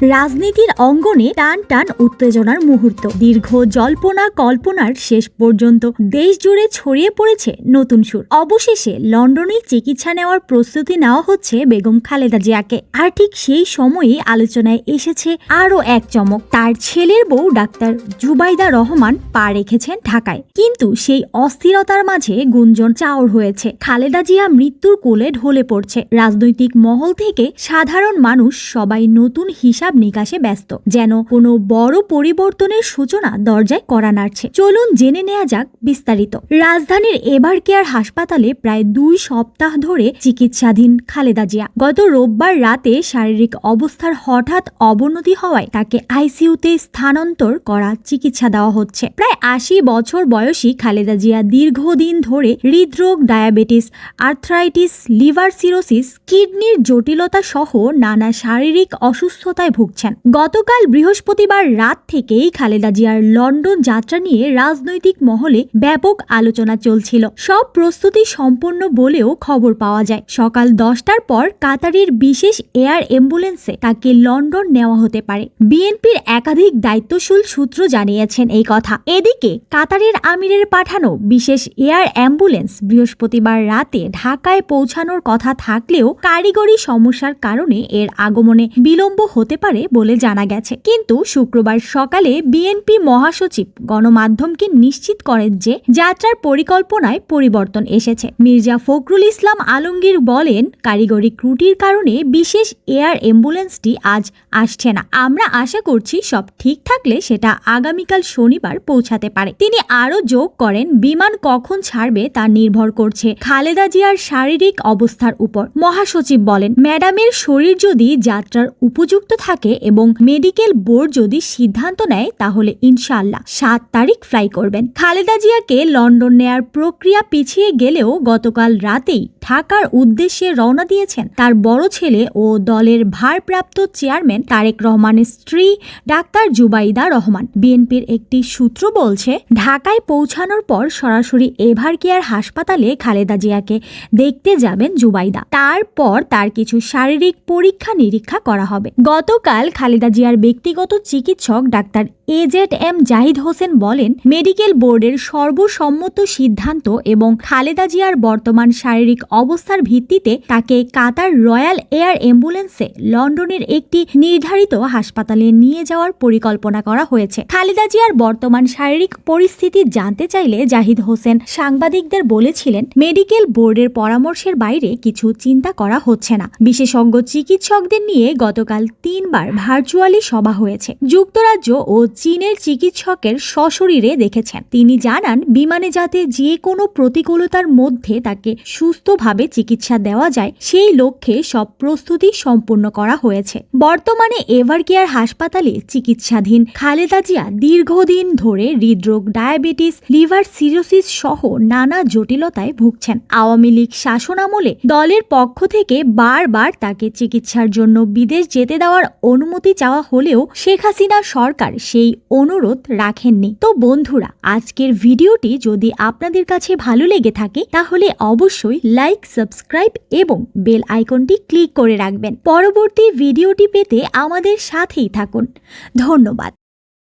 রাজনীতির অঙ্গনে টান টান উত্তেজনার মুহূর্ত। দীর্ঘ জল্পনা কল্পনার শেষ পর্যন্ত দেশ জুড়ে ছড়িয়ে পড়েছে নতুন সুর। অবশেষে লন্ডনে চিকিৎসা নেওয়ার প্রস্তুতি নেওয়া হচ্ছে বেগম খালেদা জিয়াকে। আর ঠিক সেই সময়েই আলোচনায় এসেছে আরও এক চমক। তার ছেলের বউ ডাক্তার জুবাইদা রহমান পা রেখেছেন ঢাকায়। কিন্তু সেই অস্থিরতার মাঝে গুঞ্জন চাওর হয়েছে। খালেদা জিয়া মৃত্যুর কোলে ঢলে পড়ছে। রাজনৈতিক মহল থেকে সাধারণ মানুষ সবাই নতুন হিসাব নিকাশে ব্যস্ত। যেন কোনো বড় পরিবর্তনের সূচনা দরজায় করা নাড়ছে। চলুন জেনে নেওয়া যাক বিস্তারিত। রাজধানীর এবার কেয়ার হাসপাতালে প্রায় দুই সপ্তাহ ধরে চিকিৎসাধীন খালেদা জিয়া। গত রোববার রাতে শারীরিক অবস্থার হঠাৎ অবনতি হওয়ায় তাকে আইসিইউতে স্থানান্তর করা চিকিৎসা দেওয়া হচ্ছে। প্রায় আশি বছর বয়সী খালেদা জিয়া দীর্ঘদিন ধরে হৃদরোগ, ডায়াবেটিস, আর্থ্রাইটিস, লিভার সিরোসিস, কিডনির জটিলতা সহ নানা শারীরিক অসুস্থতায় ভুগছেন। গতকাল বৃহস্পতিবার রাত থেকেই খালেদা জিয়ার লন্ডন যাত্রা নিয়ে রাজনৈতিক মহলে ব্যাপক আলোচনা চলছিল। সব প্রস্তুতি সম্পন্ন বলেও খবর পাওয়া যায়। সকাল দশটার পর কাতারের বিশেষ এয়ার অ্যাম্বুলেন্সে তাকে লন্ডন নেওয়া হতে পারে। বিএনপির একাধিক দায়িত্বশীল সূত্র জানিয়েছেন এই কথা। এদিকে কাতারের আমিরের পাঠানো বিশেষ এয়ার অ্যাম্বুলেন্স বৃহস্পতিবার রাতে ঢাকায় পৌঁছানোর কথা থাকলেও কারিগরি সমস্যার কারণে এর আগমনে বিলম্ব হতে পারে বলে জানা গেছে। কিন্তু শুক্রবার সকালে বিএনপি মহাসচিব গণমাধ্যমকে নিশ্চিত করেন যে যাত্রার পরিকল্পনায় পরিবর্তন এসেছে। মির্জা ফখরুল ইসলাম আলমগীর বলেন, কারিগরি ত্রুটির কারণে বিশেষ এয়ার অ্যাম্বুলেন্সটি আজ আসছে না। আমরা আশা করছি সব ঠিক থাকলে সেটা আগামীকাল শনিবার পৌঁছাতে পারে। তিনি আরও যোগ করেন, বিমান কখন ছাড়বে তা নির্ভর করছে খালেদা জিয়ার শারীরিক অবস্থার উপর। মহাসচিব বলেন, ম্যাডামের শরীর যদি যাত্রার উপযুক্ত থাকে এবং মেডিকেল বোর্ড যদি সিদ্ধান্ত নেয়, তাহলে ইনশাল্লাহ সাত তারিখ ফ্লাই করবেন। খালেদা জিয়াকে লন্ডন নেয়ার প্রক্রিয়া পিছিয়ে গেলেও গতকাল রাতেই ঢাকার উদ্দেশ্যে রওনা দিয়েছেন তার বড় ছেলে ও দলের ভারপ্রাপ্ত চেয়ারম্যান তারেক রহমানের স্ত্রী ডাক্তার জুবাইদা রহমান। বিএনপির একটি সূত্র বলছে, ঢাকায় পৌঁছানোর পর সরাসরি এভার কেয়ার হাসপাতালে খালেদা জিয়াকে দেখতে যাবেন জুবাইদা। তারপর তার কিছু শারীরিক পরীক্ষা নিরীক্ষা করা হবে। গতকাল খালেদা জিয়ার ব্যক্তিগত চিকিৎসক doctor A Z M Zahid Hossain বলেন, মেডিকেল বোর্ডের সর্বসম্মত সিদ্ধান্ত এবং খালেদা জিয়ার বর্তমান শারীরিক অবস্থার ভিত্তিতে তাকে কাতার রয়্যাল এয়ার অ্যাম্বুলেন্সে লন্ডনের একটি নির্ধারিত হাসপাতালে নিয়ে যাওয়ার পরিকল্পনা করা হয়েছে। খালেদা জিয়ার বর্তমান শারীরিক পরিস্থিতি জানতে চাইলে জাহিদ হোসেন সাংবাদিকদের বলেছিলেন, মেডিকেল বোর্ডের পরামর্শের বাইরে কিছু চিন্তা করা হচ্ছে না। বিশেষজ্ঞ চিকিৎসকদের নিয়ে গতকাল তিনবার ভার্চুয়ালি সভা হয়েছে। যুক্তরাজ্য ও চীনের চিকিৎসকের সশরীরে দেখেছেন। তিনি জানান, বিমানে যাতে যে কোনো প্রতিকূলতার মধ্যে তাকে সুস্থভাবে চিকিৎসা দেওয়া যায়, সেই লক্ষ্যে সব প্রস্তুতি সম্পূর্ণ করা হয়েছে। বর্তমানে এভার কেয়ার হাসপাতালে চিকিৎসাধীন খালেদা জিয়া দীর্ঘদিন ধরে হৃদরোগ, ডায়াবেটিস, লিভার সিরোসিস সহ নানা জটিলতায় ভুগছেন। আওয়ামী লীগ শাসনামলে দলের পক্ষ থেকে বারবার তাকে চিকিৎসার জন্য বিদেশ যেতে দেওয়ার অনুমতি চাওয়া হলেও শেখ হাসিনা সরকার সেই অনুরোধ রাখেননি। তো বন্ধুরা, আজকের ভিডিওটি যদি আপনাদের কাছে ভালো লেগে থাকে, তাহলে অবশ্যই লাইক, সাবস্ক্রাইব এবং বেল আইকনটি ক্লিক করে রাখবেন। পরবর্তী ভিডিওটি পেতে আমাদের সাথেই থাকুন। ধন্যবাদ।